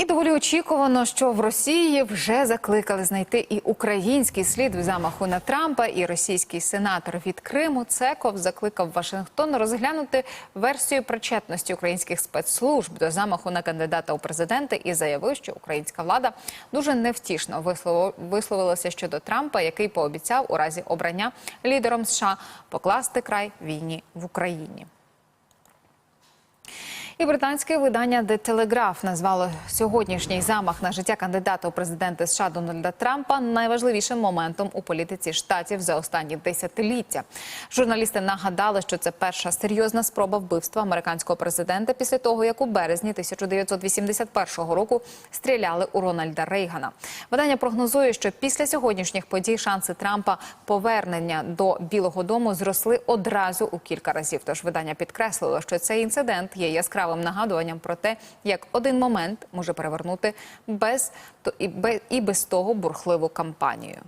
І доволі очікувано, що в Росії вже закликали знайти і український слід в замаху на Трампа, і російський сенатор від Криму Цеков закликав Вашингтон розглянути версію причетності українських спецслужб до замаху на кандидата у президенти і заявив, що українська влада дуже невтішно висловилася щодо Трампа, який пообіцяв у разі обрання лідером США покласти край війні в Україні. І британське видання The Telegraph назвало сьогоднішній замах на життя кандидата у президенти США Дональда Трампа найважливішим моментом у політиці штатів за останні десятиліття. Журналісти нагадали, що це перша серйозна спроба вбивства американського президента після того, як у березні 1981 року стріляли у Рональда Рейгана. Видання прогнозує, що після сьогоднішніх подій шанси Трампа повернення до Білого Дому зросли одразу у кілька разів. Тож видання підкреслило, що цей інцидент є яскравим нагадуванням про те, як один момент може перевернути без, і без того бурхливу кампанію.